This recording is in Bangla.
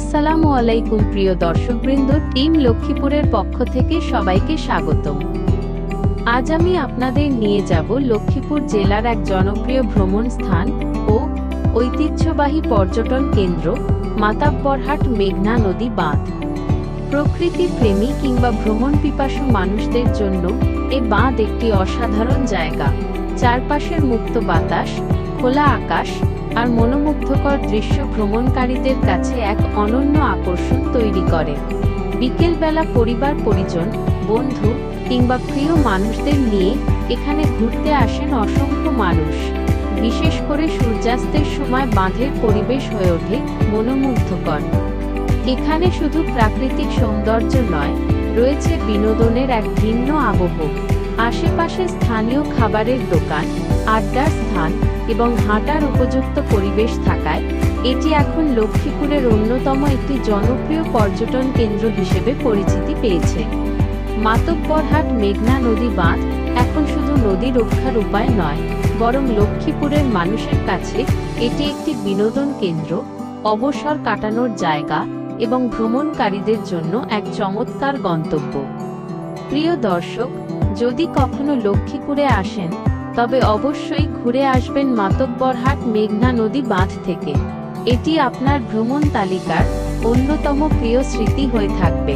আসসালামু আলাইকুম প্রিয় দর্শকবৃন্দ, টিম লক্ষ্মীপুরের পক্ষ থেকে সবাইকে স্বাগতম। আজ আমি আপনাদের নিয়ে যাব লক্ষ্মীপুর জেলার এক জনপ্রিয় ভ্রমণ স্থান ও ঐতিহ্যবাহী পর্যটন কেন্দ্র মাতাব্বরহাট মেঘনা নদী বাঁধ। প্রকৃতি প্রেমী কিংবা ভ্রমণ পিপাসু মানুষদের জন্য এ বাঁধ একটি অসাধারণ জায়গা। চারপাশের মুক্ত বাতাস, খোলা আকাশ আর মনোমুগ্ধকর দৃশ্য ভ্রমণকারীদের কাছে এক অনন্য আকর্ষণ তৈরি করে। বিকেলবেলা পরিবার পরিজন, বন্ধু কিংবা প্রিয় মানুষদের নিয়ে এখানে ঘুরতে আসেন অসংখ্য মানুষ। বিশেষ করে সূর্যাস্তের সময় বাঁধের পরিবেশ হয়ে ওঠে মনোমুগ্ধকর। এখানে শুধু প্রাকৃতিক সৌন্দর্য নয়, রয়েছে বিনোদনের এক ভিন্ন আবহ। আশেপাশে স্থানীয় খাবারের দোকান আড্ডার স্থান এবং হাঁটার উপযুক্ত পরিবেশ থাকায় এটি এখন লক্ষ্মীপুরের অন্যতম একটি জনপ্রিয় পর্যটন কেন্দ্র হিসেবে পরিচিতি পেয়েছে। মাতব্বরহাট মেঘনা নদী বাঁধ এখন শুধু নদী রক্ষার উপায় নয়, বরং লক্ষ্মীপুরের মানুষের কাছে এটি একটি বিনোদন কেন্দ্র, অবসর কাটানোর জায়গা এবং ভ্রমণকারীদের জন্য এক চমৎকার গন্তব্য। প্রিয় দর্শক, যদি কখনো লক্ষ্মীপুরে আসেন তবে অবশ্যই ঘুরে আসবেন মাতব্বরহাট মেঘনা নদী বাঁধ থেকে। এটি আপনার ভ্রমণ তালিকার অন্যতম প্রিয় স্মৃতি হয়ে থাকবে।